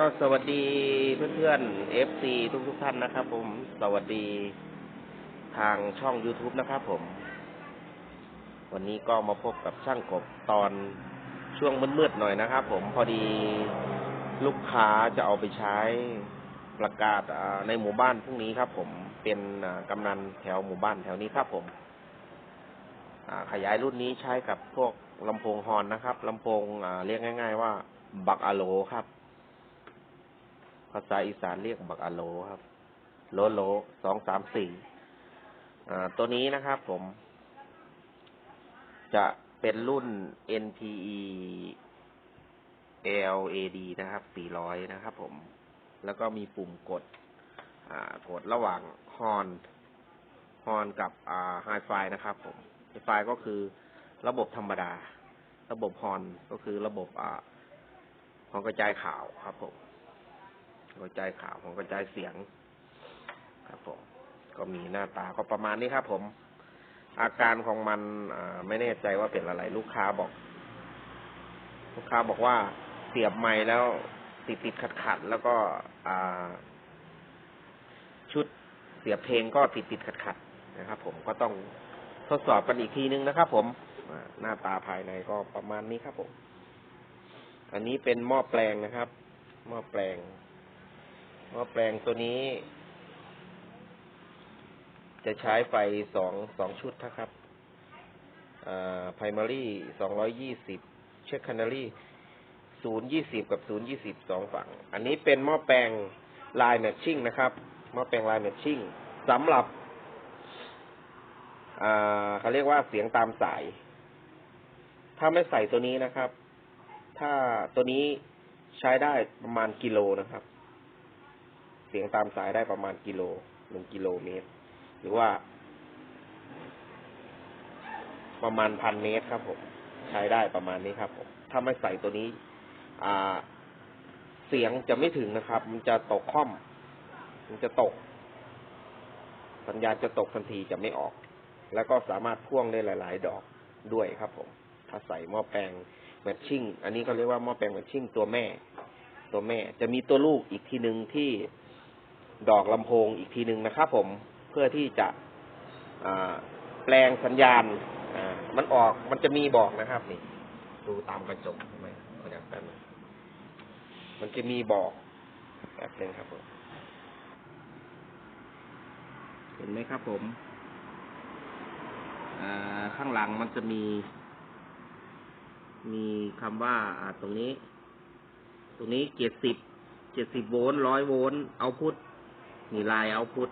ก็สวัสดีเพื่อนๆ FC ทุกทุกๆท่านนะครับ ผมสวัสดีทางช่อง YouTube นะครับผม วันนี้ก็มาพบกับช่างกบตอนช่วงมืดๆหน่อยนะครับผมพอดีลูกค้าจะเอาไปใช้ประกาศในหมู่บ้านพรุ่งนี้ครับ ผมเป็นกำนันแถวหมู่บ้านแถวนี้ครับผมขยายรุ่นนี้ใช้กับพวกลำโพงฮอนนะครับลำโพงเรียกง่าย ๆ ว่าบักอะโลครับาษาอีสานเรียกบักอะโลครับ โลโลสองสามสี่ตัวนี้นะครับผม จะเป็นรุ่น NPE LAD นะครับ 400 นะครับผม แล้วก็มีปุ่มกดกดระหว่างฮอนฮอนกับไฮไฟนะครับผมไฮไฟก็คือระบบธรรมดา ระบบฮอนก็คือระบบอ่าของกระจายข่าวครับผม กระจายข่าวของกระจายเสียง ครับผม ก็มีหน้าตาก็ประมาณนี้ครับผม อาการของมันไม่แน่ใจว่าเป็นอะไร ลูกค้าบอก ลูกค้าบอกว่าเสียบไม้แล้วติดติดขัดขัดแล้วก็อ่า ชุดเสียบเพลงก็ติดติดขัดขัดนะครับ ผมก็ต้องทดสอบกันอีกทีนึงนะครับ ผมหน้าตาภายในก็ประมาณนี้ครับผม อันนี้เป็นหม้อแปลงนะครับ หม้อแปลง หม้อแปลงตัวนี้ จะใช้ไฟสองสองชุดนะครับไพรมารีสองร้อยยี่สิบเช็คคันนารีศูนย์ยี่สิบกับศูนย์ยี่สิบสองฝั่ง อันนี้เป็นหม้อแปลงลายแมทชิ่งนะครับ หม้อแปลงลายแมทชิ่งสำหรับเขาเรียกว่าเสียงตามสาย ถ้าไม่ใส่ตัวนี้นะครับ ถ้าตัวนี้ใช้ได้ประมาณกิโลนะครับ เสียงตามสายได้ประมาณกิโลหนึ่งกิโลเมตร หรือว่า ประมาณพันเมตรครับ ผม ใช้ได้ประมาณนี้ครับ ผม ถ้าไม่ใส่ตัวนี้ อ่า เสียงจะไม่ถึงนะครับ มันจะตกค่อม มันจะตก สัญญาณจะตกทันทีจะไม่ออก แล้วก็สามารถพ่วงได้หลาย ๆ ดอกด้วยครับ ผม ถ้าใส่หม้อแปลงแมทชิ่ง อันนี้เขาเรียกว่าหม้อแปลงแมทชิ่งตัวแม่ ตัวแม่ จะมีตัวลูกอีกทีหนึ่งที่ ดอกลำโพงอีกทีหนึ่งนะครับผมเพื่อที่จะแปลงสัญญาณมันออกมันจะมีบอกนะครับ นี่ ดูตามกระจกทำไมขออนุญาตแป๊บนึงมันจะมีบอกแบบนึงครับผมเห็นไหมครับผมข้างหลังมันจะมี มีคำว่าอ่าตรงนี้ ตรงนี้เจ็ดสิบเจ็ดสิบโวลต์ร้อยโวลต์เอาพุท นี่ลายเอาพุท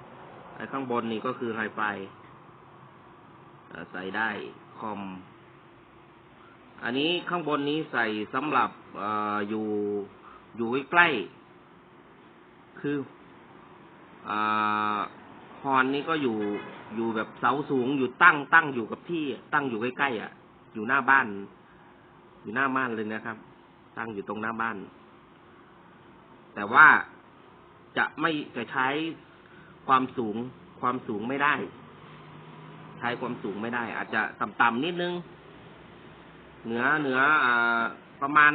ไอ้ข้างบนนี่ก็คือไฮไฟใส่ได้คอม อันนี้ข้างบนนี้ใส่สำหรับออยู่อยู่ใกล้ๆคืออ่าฮอนนี่ก็อยู่อยู่แบบเสาสูง อยู่ตั้งตั้งอยู่กับที่ตั้งอยู่ใกล้ๆอะ อยู่หน้าบ้าน อยู่หน้าบ้านเลยนะครับ ตั้งอยู่ตรงหน้าบ้าน แต่ว่า จะไม่จะใช้ความสูงความสูงไม่ได้ ใช้ความสูงไม่ได้ อาจจะต่ำๆนิดนึง เหนือเหนืออ่าประมาณ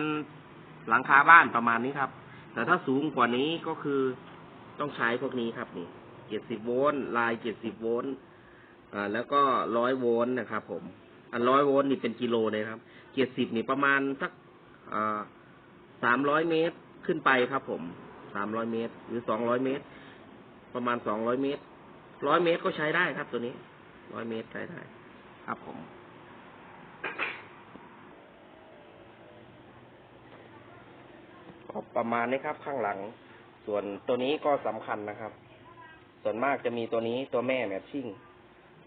หลังคาบ้านประมาณนี้ครับ แต่ถ้าสูงกว่านี้ก็คือต้องใช้พวกนี้ครับนี่เจ็ดสิบโวลต์ลายเจ็ดสิบโวลต์อ่าแล้วก็ร้อยโวลต์นะครับ ผม อันร้อยโวลต์นี่เป็นกิโลเลยครับเจ็ดสิบนี่ประมาณสักอ่าสามร้อยเมตรขึ้นไปครับผม สามร้อยเมตร หรือสองร้อยเมตร ประมาณสองร้อยเมตรร้อยเมตรก็ใช้ได้ครับตัวนี้ร้อยเมตรใช้ได้ ครับผมก็ประมาณนี้ครับข้างหลัง ส่วนตัวนี้ก็สำคัญนะครับ ส่วนมากจะมีตัวนี้ตัวแม่แมทชิ่ง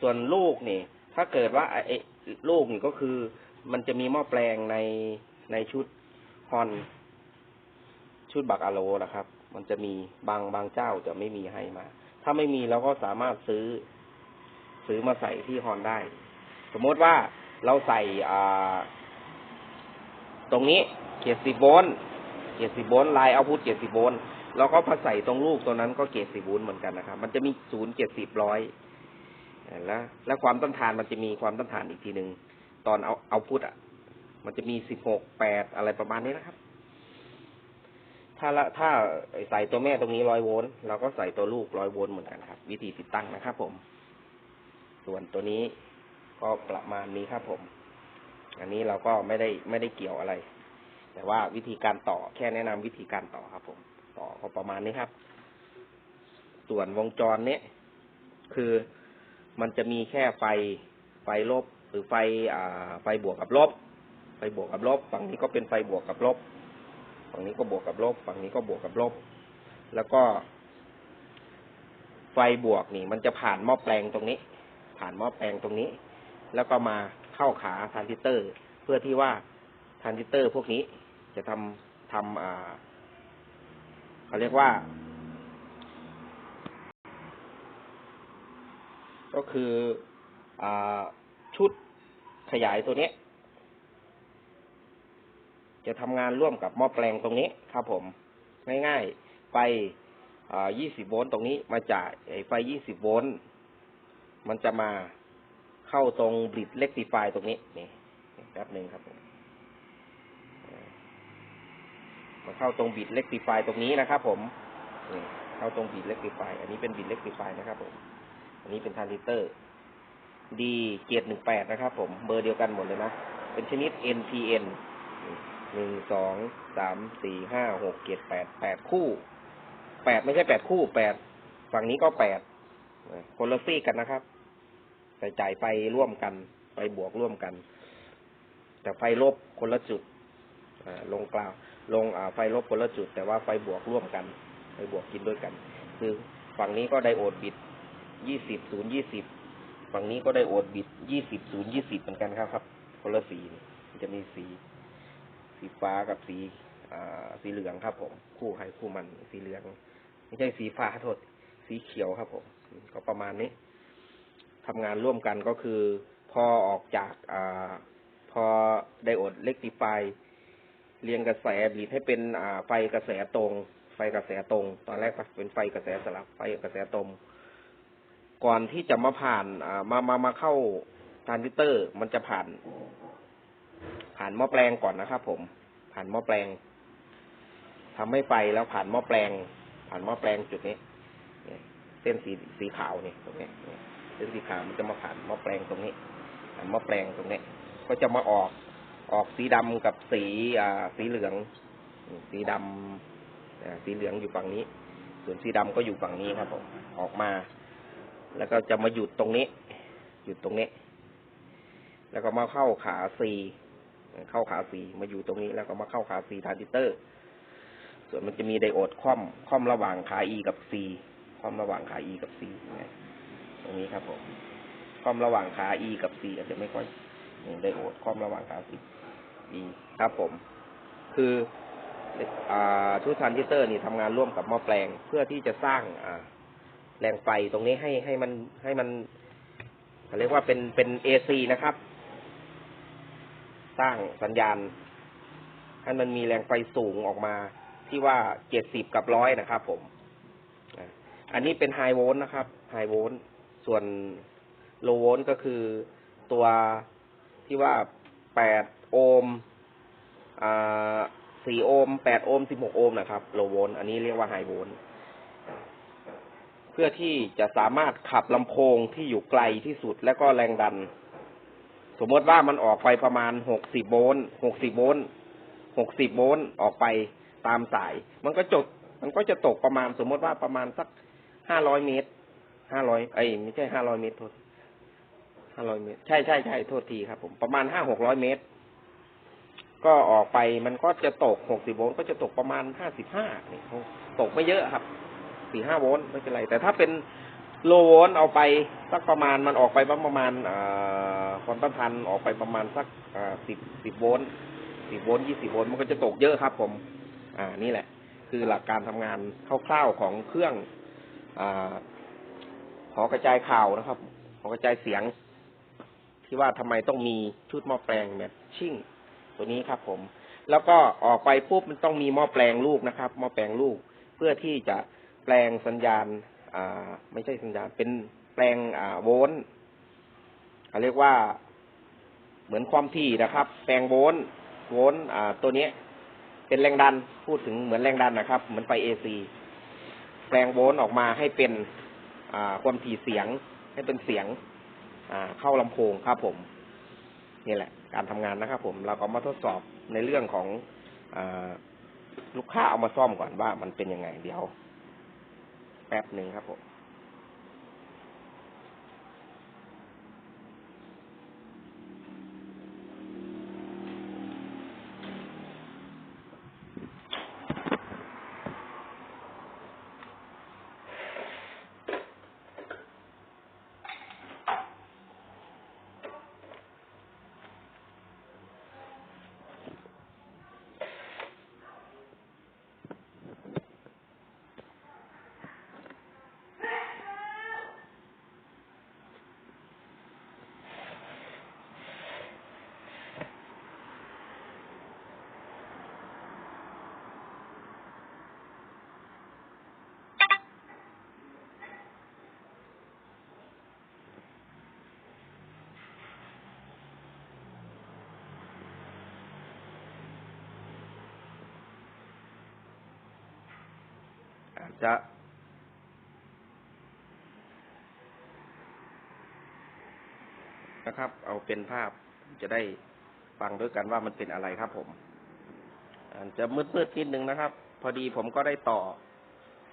ส่วนลูกนี่ ถ้าเกิดว่าไอ้ลูกนี่ก็คือ มันจะมีหม้อแปลงในในชุดฮอน ชุดบักอะโลนะครับ มันจะมีบางบางเจ้าจะไม่มีให้มา ถ้าไม่มีเราก็สามารถซื้อ ซื้อมาใส่ที่ฮอนได้ สมมติว่าเราใส่อ่าตรงนี้เกียร์สิบโวลต์เกียร์สิบโวลต์ลายเอาพุทเกียร์สิบโวลต์เราก็พอใส่ตรงลูกตัวนั้นก็เกียร์สิบโวลต์เหมือนกันนะครับ มันจะมีศูนย์เกียร์สิบร้อยแล้วแล้วความต้านทานมันจะมีความต้านทานอีกทีหนึ่งตอนเอาเอาพุทอะ มันจะมีสิบหกแปดอะไรประมาณนี้นะครับ ถ้าละถ้าใส่ตัวแม่ตรงนี้ร้อยโวลต์เราก็ใส่ตัวลูกร้อยโวลต์เหมือนกันครับ วิธีติดตั้งนะครับผม ส่วนตัวนี้ก็ประมาณนี้ครับผม อันนี้เราก็ไม่ได้ไม่ได้เกี่ยวอะไร แต่ว่าวิธีการต่อแค่แนะนำวิธีการต่อครับ ผม ต่อก็ประมาณนี้ครับ ส่วนวงจรเนี้ยคือมันจะมีแค่ไฟไฟลบหรือไฟอ่าไฟบวกกับลบ ไฟบวกกับลบฝั่งนี้ก็เป็นไฟบวกกับลบ ฝั่งนี้ก็บวกกับลบ ฝั่งนี้ก็บวกกับลบ แล้วก็ ไฟบวกนี่ มันจะผ่านหม้อแปลงตรงนี้ ผ่านหม้อแปลงตรงนี้ แล้วก็มาเข้าขาทรานซิสเตอร์ เพื่อที่ว่าทรานซิสเตอร์พวกนี้จะทำทำอ่าเขาเรียกว่า ก็คืออาชุดขยายตัวนี้ จะทำงานร่วมกับหม้อแปลงตรงนี้ครับผม ง่ายๆ ไฟ20 โวลต์ตรงนี้มาจากไฟ 20 โวลต์มันจะมาเข้าตรงบริดเล็กติฟายตรงนี้นี่แป๊บหนึ่งครับผมมาเข้าตรงบิดเล็กติฟายตรงนี้นะครับผมเข้าตรงบิดเล็กติฟายอันนี้เป็นบิดเล็กติฟายนะครับผม อันนี้เป็นทานซิเตอร์ดีเกียรหนึ่งแปดนะครับผม เบอร์เดียวกันหมดเลยนะ เป็นชนิด NPN หนึ่งสองสามสี่ห้าหกเจ็ดแปดแปดคู่แปดไม่ใช่แปดคู่แปดฝั่งนี้ก็แปดคนละซี่กันนะครับใส่จ่ายไฟร่วมกันไฟบวกร่วมกัน แต่ไฟลบคนละจุดลงกลางลงไฟลบคนละจุด แต่ว่าไฟบวกร่วมกันไฟบวกกินด้วยกัน คือฝั่งนี้ก็ไดโอดบิดยี่สิบศูนย์ยี่สิบฝั่งนี้ก็ไดโอดบิดยี่สิบศูนย์ยี่สิบเหมือนกันครับครับคนละสี จะมีสี สีฟ้ากับสีสีเหลืองครับ ผม คู่ใครคู่มันสีเหลืองไม่ใช่สีฟ้าโทษสีเขียวครับ ผม ก็ประมาณนี้ทำงานร่วมกันก็คือ พอออกจากอพอไดโอดเล็กติฟายเรียงกระแสบีดให้เป็นอ่าไฟกระแสตรง ไฟกระแสตรง ตอนแรกเป็นไฟกระแสสลับไฟกระแสตรง ก่อนที่จะมาผ่านอ่ามามามาเข้าทรานซิสเตอร์ มันจะผ่าน ผ่านหม้อแปลงก่อนนะครับผมผ่านหม้อแปลงทำให้ไฟแล้วผ่านหม้อแปลง ผ่านหม้อแปลงจุดนี้เนี่ยเส้นสีสีขาวนี่ตรงนี้เนี่ยเส้นสีขาวมันจะมาผ่านหม้อแปลงตรงนี้ผ่านหม้อแปลงตรงนี้ ก็จะมาออกออกสีดำกับสีอ่าสีเหลือง สีดำอ่าสีเหลืองอยู่ฝั่งนี้ ส่วนสีดำก็อยู่ฝั่งนี้ครับผมออกมา แล้วก็จะมาหยุดตรงนี้ หยุดตรงนี้ แล้วก็มาเข้าขาสี เข้าขาสีมาอยู่ตรงนี้แล้วก็มาเข้าขาสีทรานซิสเตอร์ ส่วนมันจะมีไดโอดคว่ำคว่ำระหว่างขา E กับ C คว่ำระหว่างขา E กับ C นะตรงนี้ครับผมคว่ำระหว่างขา E กับ C อาจจะไม่ค่อยมีไดโอดคว่ำระหว่างขา C E ครับผม คืออ่าชุดทรานซิสเตอร์นี่ทำงานร่วมกับหม้อแปลงเพื่อที่จะสร้างอ่าแรงไฟตรงนี้ให้ให้มันให้มันเขาเรียกว่าเป็นเป็น AC นะครับ สร้างสัญญาณให้มันมีแรงไฟสูงออกมาที่ว่าเจ็ดสิบกับร้อยนะครับผม อันนี้เป็นไฮโวลต์นะครับไฮโวลต์ส่วนโลโวลต์ก็คือตัวที่ว่าแปดโอห์มสี่โอห์มแปดโอห์มสิบหกโอห์มนะครับโลโวลต์อันนี้เรียกว่าไฮโวลต์เพื่อที่จะสามารถขับลำโพงที่อยู่ไกลที่สุดและก็แรงดัน สมมติว่ามันออกไปประมาณหกสิบโวลต์หกสิบโวลต์หกสิบโวลต์ออกไปตามสาย มันก็จดมันก็จะตกประมาณสมมติว่าประมาณสักห้าร้อยเมตรห้าร้อยไอ้ยไม่ใช่ห้าร้อยเมตรโทษห้าร้อยเมตร ใช่ใช่ใช่โทษทีครับ ผมประมาณห้าหกร้อยเมตร ก็ออกไปมันก็จะตกหกสิบโวลต์ก็จะตกประมาณห้าสิบห้าเนี่ยตกไม่เยอะครับสี่ห้าโวลต์ไม่เป็นไร แต่ถ้าเป็น โลโวลต์เอาไปสักประมาณมันออกไปประมาณอความต้านทานออกไปประมาณสักสิบสิบโวลต์สิบโวลต์ยี่สิบโวลต์มันก็จะตกเยอะครับ ผม อ่านี่แหละ คือหลักการทำงานคร่าวๆของเครื่องอ่าหอกระจายข่าวนะครับหอกระจายเสียง ที่ว่าทำไมต้องมีชุดหม้อแปลงแบบชิ่ง ตัวนี้ครับ ผม แล้วก็ออกไปปุ๊บมันต้องมีหม้อแปลงลูกนะครับหม้อแปลงลูก เพื่อที่จะแปลงสัญญาณ อ่า ไม่ใช่สัญญาณเป็นแปลงอ่าโวลต์เขาเรียกว่าเหมือนความถี่นะครับ แปลงโวลต์โวลต์อ่า ตัวเนี้ยเป็นแรงดันพูดถึงเหมือนแรงดันนะครับ เหมือนไฟเอซีแปลงโวลต์ออกมาให้เป็นอ่าความถี่เสียง ให้เป็นเสียง อ่า เข้าลำโพงครับผมนี่แหละ การทำงานนะครับ ผมเราก็มาทดสอบในเรื่องของอลูกค้าเอามาซ่อมก่อนว่ามันเป็นยังไงเดี๋ยว แป๊บหนึ่งครับผม อา จะนะครับ เอาเป็นภาพจะได้ฟังด้วยกันว่ามันเป็นอะไรครับผมอาจจะมืดๆนิดนึงนะครับ พอดีผมก็ได้ต่อ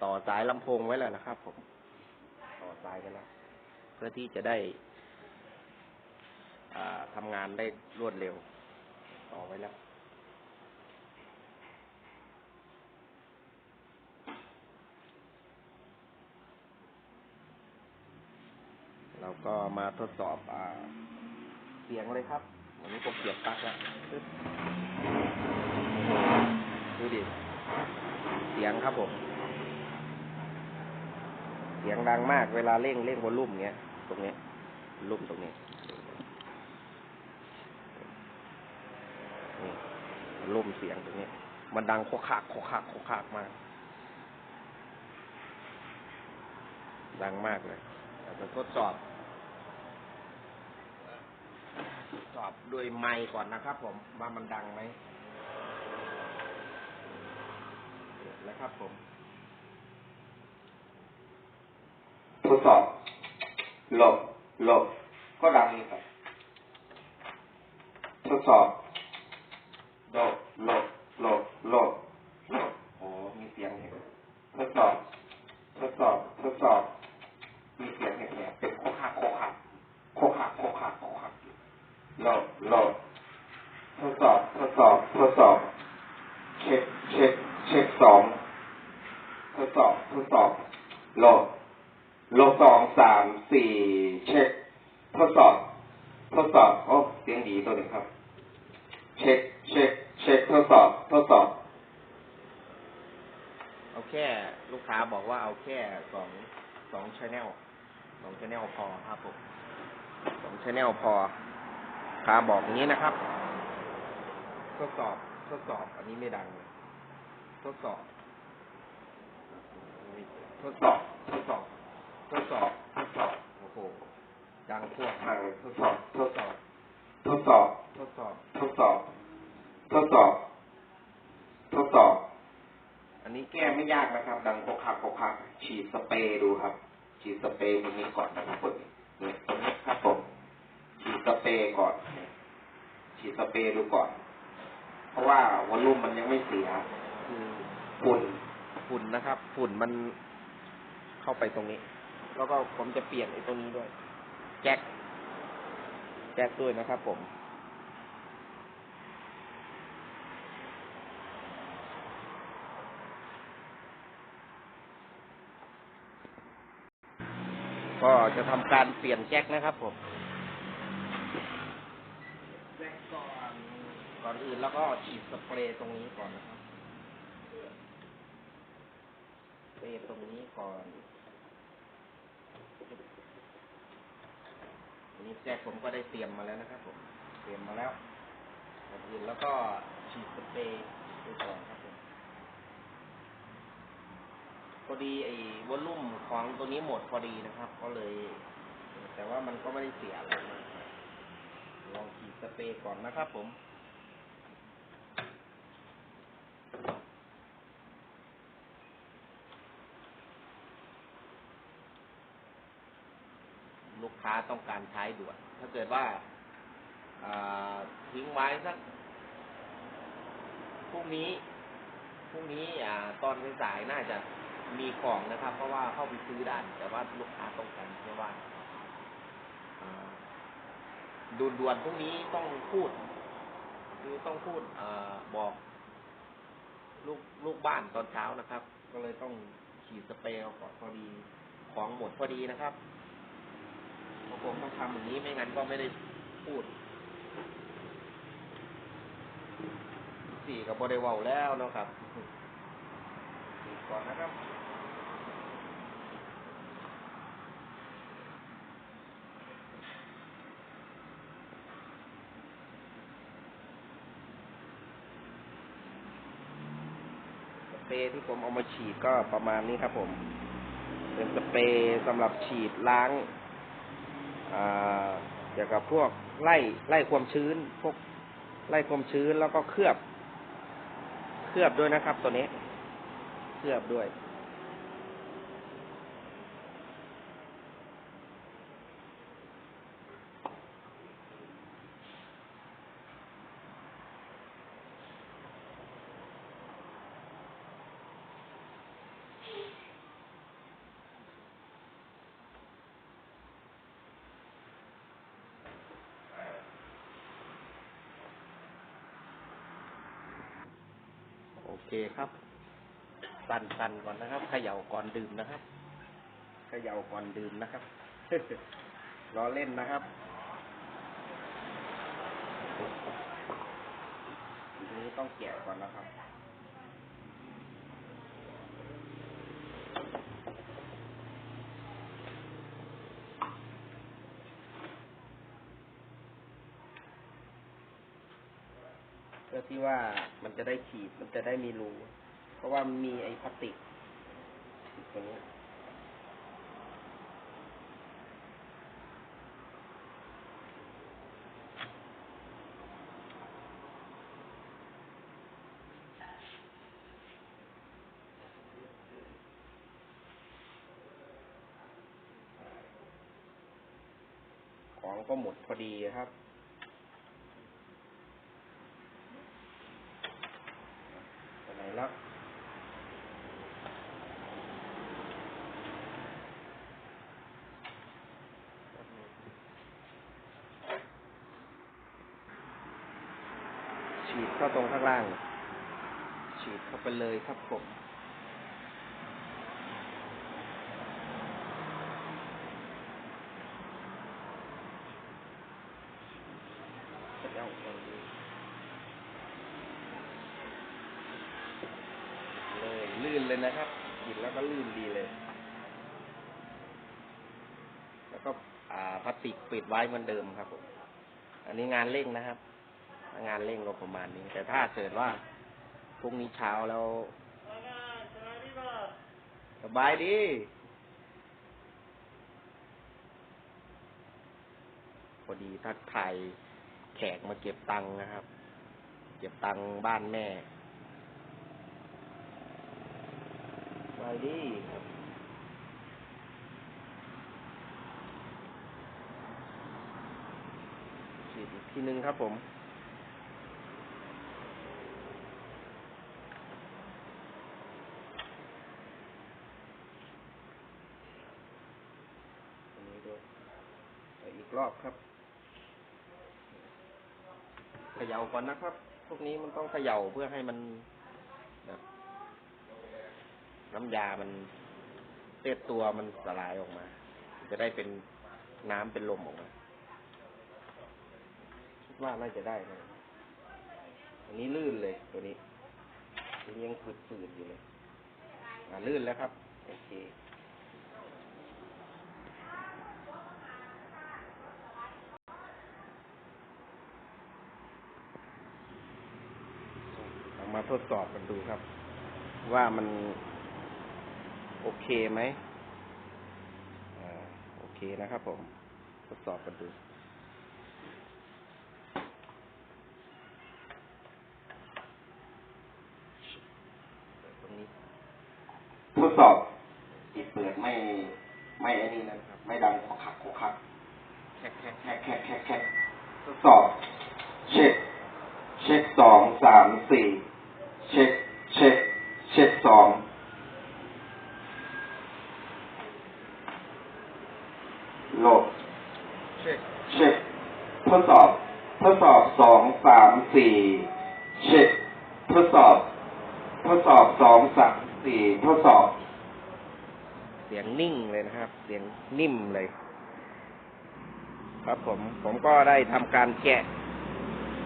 ต่อสายลำโพงไว้แล้วนะครับ ผม ต่อสายกันแล้วเพื่อที่จะได้ทำงานได้รวดเร็ว ต่อไว้แล้ว เราก็มาทดสอบอ่าเสียงเลยครับวันนี้ผมเสียบปลั๊กแล้วดูดิ เสียงครับผม เสียงดังมากเวลาเร่งเร่งวอลลุ่มเงี้ย ตรงเนี้ยลุ่มตรงนี้นี่ลุ่มเสียงตรงนี้ มันดังโคคักโคคักโคคักมาก ดังมากเลย จะทดสอบทดสอบด้วยไมค์ก่อนนะครับ ผมว่ามันดังไหมแล้วครับผม ทดสอบหลบหลบก็ดังนี่ครับ ทดสอบหลบหลบหลบหลบหลบโอ้มีเสียงเห็นทดสอบ ทดสอบ ทดสอบ มีเสียงแหบๆเป็นโคหักโคหักโคหักโคหักโคหักหลบหลบทดสอบทดสอบทดสอบ เช็คเช็คเช็คสองทดสอบทดสอบโหลดโลดสองสามสี่เช็ค ทดสอบทดสอบโอ้เสียงดีตัวหนึ่งครับ เช็คเช็คเช็คทดสอบทดสอบเอาแค่ลูกค้าบอกว่าเอาแค่สองสองชแนล สองชแนลพอครับผมสองชแนลพอลูกค้าบอกอย่างนี้นะครับ ทดสอบทดสอบ อันนี้ไม่ดังเลยทดสอบ ทดสอบ ทดสอบ ทดสอบ ทดสอบ โอ้โห ดังทั่วทางเลยทดสอบ ทดสอบ ทดสอบ ทดสอบ ทดสอบ ทดสอบ ทดสอบ อันนี้แก้ไม่ยากนะครับ ดังโคคักโคคักฉีดสเปรย์ดูครับ ฉีดสเปรย์ตรงนี้ก่อนนะครับผมนี่ตรงนี้ครับผมฉีดสเปรย์ก่อนฉีดสเปรย์ดูก่อน เพราะว่าวอลลุ่มมันยังไม่เสียฝุ่นฝุ่นนะครับ ฝุ่นมันเข้าไปตรงนี้ แล้วก็ผมจะเปลี่ยนไอ้ตรงนี้ด้วย แจ็คแจ็คด้วยนะครับผม ก็จะทำการเปลี่ยนแจ็คนะครับผมแจ็คก่อนก่อนอื่นแล้วก็ฉีดสเปรย์ตรงนี้ก่อนนะครับสเปรย์ตรงนี้ก่อนนี้แจ็คผมก็ได้เตรียมมาแล้วนะครับผม เตรียมมาแล้วก่อนอื่นแล้วก็ฉีดสเปรย์ดูก่อนครับ พอดีไอ้วอลลุ่มของตัวนี้หมดพอดีนะครับ ก็เลย แต่ว่ามันก็ไม่ได้เสียอะไรมากลองขีดสเปรย์ก่อนนะครับผมลูกค้าต้องการใช้ด่วน ถ้าเกิดว่าทิ้งไว้สักพรุ่งนี้ พรุ่งนี้อ่าตอนสายๆน่าจะ มีของนะครับ เพราะว่าเข้าไปซื้อได้แต่ว่าลูกค้าต้องการเพราะว่าอ่าด่วนพรุ่งนี้ต้องพูด คือต้องพูดเออบอกลูกลูกบ้านตอนเช้านะครับ ก็เลยต้องฉีดสเปรย์ก่อนพอดีของหมดพอดีนะครับผมต้องทำอย่างนี้ไม่งั้นก็ไม่ได้พูด สี่กับบริวาแล้วเนาะครับก่อนนะครับ เปรย์ที่ผมเอามาฉีดก็ประมาณนี้ครับผม เป็นสเปรย์สำหรับฉีดล้างเกี่ยวกับพวกไล่ไล่ความชื้น พวกไล่ความชื้นแล้วก็เคลือบ เคลือบด้วยนะครับ ตัวนี้ เคลือบด้วย คครับ สั่นๆก่อนนะครับเขย่าก่อนดื่มนะครับเขย่าก่อนดื่มนะครับล้อเล่นนะครับทีนี้ต้องแกะก่อนนะครับ เพื่อที่ว่ามันจะได้ฉีด มันจะได้มีรู เพราะว่ามีไอ้พลาสติกติดตรงนี้ของก็หมดพอดีครับ ไปไหนแล้ว ฉีดเข้าตรงข้างล่าง ฉีดเข้าไปเลยครับผมเสร็จแล้วคนดีเลยลื่นเลยนะครับกินแล้วก็ลื่นดีเลย แล้วก็พลาสติกปิดไว้เหมือนเดิมครับผม อันนี้งานเร่งนะครับ งานเร่งก็ประมาณนี้ แต่ถ้าเกิดว่าพรุ่งนี้เช้าแล้วสบายดีพอดีทักทายแขกมาเก็บตังค์นะครับ เก็บตังค์บ้านแม่สบายดีครับฉีดอีกทีนึงครับผม อันนี้ด้วยไปอีก รอบครับเขย่าก่อนนะครับ พวกนี้มันต้องเขย่าเพื่อให้มันน้ำยามันเต็ดตัวมันสลายออกมา จะได้เป็นน้ำเป็นลมออกมาคิดว่าน่าจะได้นะอันนี้ลื่นเลยตัวนี้ตัวนี้ยังฝืดๆอยู่เลย อ่าลื่นแล้วครับ โอเค เอามา ทดสอบกันดูครับ ว่ามันโอเคไหมอ่าโอเคนะครับผม ทดสอบกันดูตรงนี้ทดสอบปิดเปิดไม่ไม่ไอ้นี่นะครับ ไม่ดังขอคักขอคักแคกแคกแคกแคกแคกแคกทดสอบ เช็ค เช็คสองสามสี่ เช็ค เช็ค เช็คสองโหลดเช็ค เช็ค ทดสอบ ทดสอบสองสามสี่เช็ค ทดสอบ ทดสอบสองสามสี่ทดสอบ เสียงนิ่งเลยนะครับ เสียงนิ่มเลย ครับผม ผมก็ได้ทำการแกะ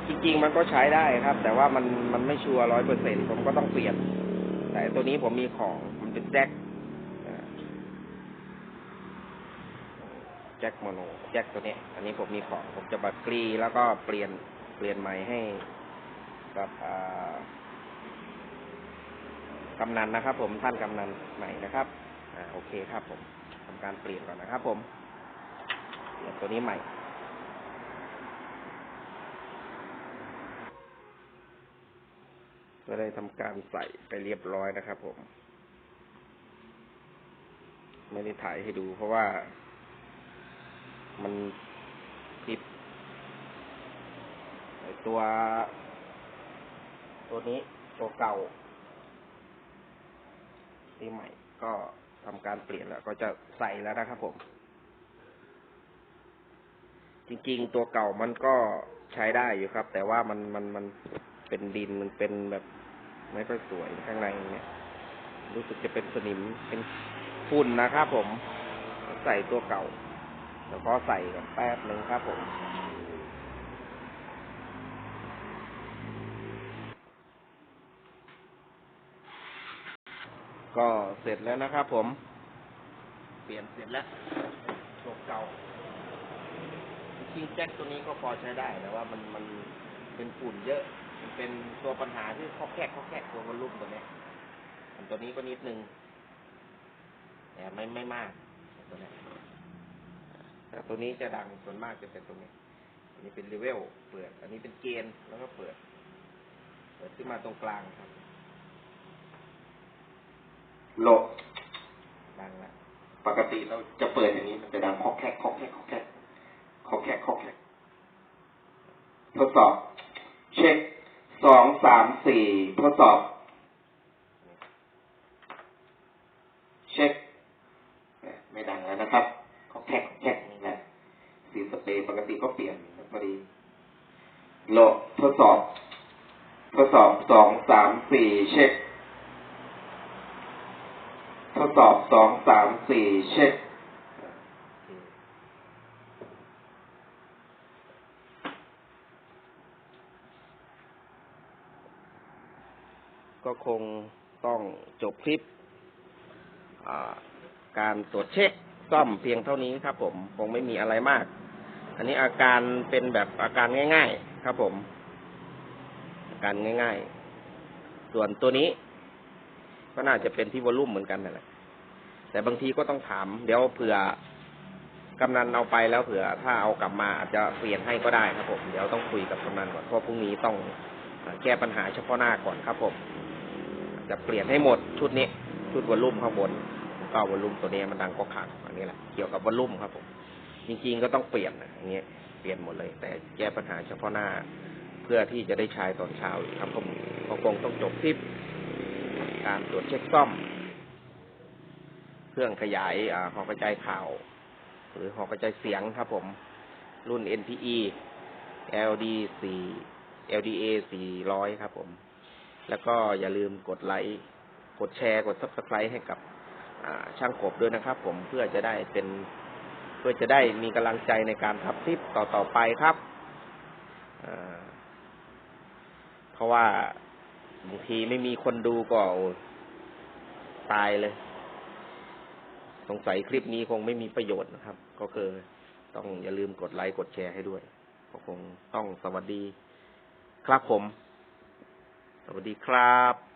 จริงๆมันก็ใช้ได้ครับ แต่ว่ามันมันไม่ชัวร้อยเปอร์เซ็นผมก็ต้องเปลี่ยน แต่ตัวนี้ผมมีของมันเป็นแจ็คแจ็คโมโนแจ็คตัวนี้ อันนี้ผมมีของผมจะบัดกรีแล้วก็เปลี่ยนเปลี่ยนใหม่ให้กับอ่ากำนันนะครับ ผมท่านกำนันใหม่นะครับอ่าโอเคครับ ผมทำการเปลี่ยนก่อนนะครับ ผมเปลี่ยนตัวนี้ใหม่ ก็ได้ทำการใส่ไปเรียบร้อยนะครับ ผม ไม่ได้ถ่ายให้ดูเพราะว่ามันคลิปไอ้ตัว ตัวนี้ตัวเก่าที่ใหม่ก็ทำการเปลี่ยนแล้ว ก็จะใส่แล้วนะครับผม จริงๆตัวเก่ามันก็ใช้ได้อยู่ครับ แต่ว่ามันมันมัน เป็นดินมันเป็นแบบไม่ค่อยสวยข้างในเนี่ยรู้สึกจะเป็นสนิมเป็นฝุ่นนะครับผม ใส่ตัวเก่า แล้วก็ใส่กันแป๊บหนึ่งครับผมก็เสร็จแล้วนะครับผม เปลี่ยนเสร็จแล้วตัวเก่าจริงแจ็คตัวนี้ก็พอใช้ได้แต่ว่ามันมันเป็นฝุ่นเยอะ มันเป็นตัวปัญหาที่ข้อแคกข้อแคกตัววอลลุ่มตัวเนี้ยอันตัวนี้ก็นิดนึงแต่ไม่ไม่มากตัวเนี้ยแต่ตัวนี้จะดังส่วนมากจะเป็นตรงนี้อันนี้เป็นเลเวลเปิด อันนี้เป็นเกณฑ์แล้วก็เปิด เปิดขึ้นมาตรงกลางครับโหลดดังละปกติเราจะเปิดอย่างนี้มันจะดังคอกแคกคอกแคกคอกแคกคอกแคกคอกแคกทดสอบ เช็ค สองสามสี่ทดสอบ เช็ค ไม่ดังแล้วนะครับคอกแคกคอกแคกนี่แหละสีสเปรย์ปกติก็เปลี่ยนพอดีโลทดสอบ ทดสอบสองสามสี่เช็ค ทดสอบสองสามสี่เช็ค ก็คงต้องจบคลิปการตรวจเช็คซ่อมเพียงเท่านี้ครับ ผมคงไม่มีอะไรมาก อันนี้อาการเป็นแบบอาการง่าย ๆ ครับ ผมอาการง่าย ๆ ส่วนตัวนี้ ก็น่าจะเป็นที่วอลลุ่มเหมือนกันนั่นแหละแต่บางทีก็ต้องถาม เดี๋ยวเผื่อกำนันเอาไปแล้วเผื่อ ถ้าเอากลับมาอาจจะเปลี่ยนให้ก็ได้ครับผม เดี๋ยวต้องคุยกับกำนันก่อนเพราะพรุ่งนี้ต้องแก้ปัญหาเฉพาะหน้าก่อนครับผม จะเปลี่ยนให้หมดชุดนี้ ชุดวอลลุ่มข้างบนก็วอลลุ่มตัวนี้มันดังก็ขาดอันนี้แหละเกี่ยวกับวอลลุ่มครับผมจริงๆก็ต้องเปลี่ยนอย่างเงี้ยเปลี่ยนหมดเลย แต่แก้ปัญหาเฉพาะหน้า เพื่อที่จะได้ใช้ตอนเช้าครับผมก็คงต้องจบคลิปการตรวจเช็คซ่อม เครื่องขยายหอกระจายข่าว หรือหอกระจายเสียงครับผม รุ่น NPE LD 4 LDA 400 ครับผม แล้วก็อย่าลืมกดไลค์กดแชร์กด Subscribe ให้กับช่างกบด้วยนะครับ ผมเพื่อจะได้เป็นเพื่อจะได้มีกำลังใจในการทำคลิปต่อต่อไปครับเพราะว่าบางทีไม่มีคนดูก็ตายเลย สงสัยคลิปนี้คงไม่มีประโยชน์นะครับ ก็คือต้องอย่าลืมกดไลค์กดแชร์ให้ด้วย ก็คงต้องสวัสดี ครับผม สวัสดีครับ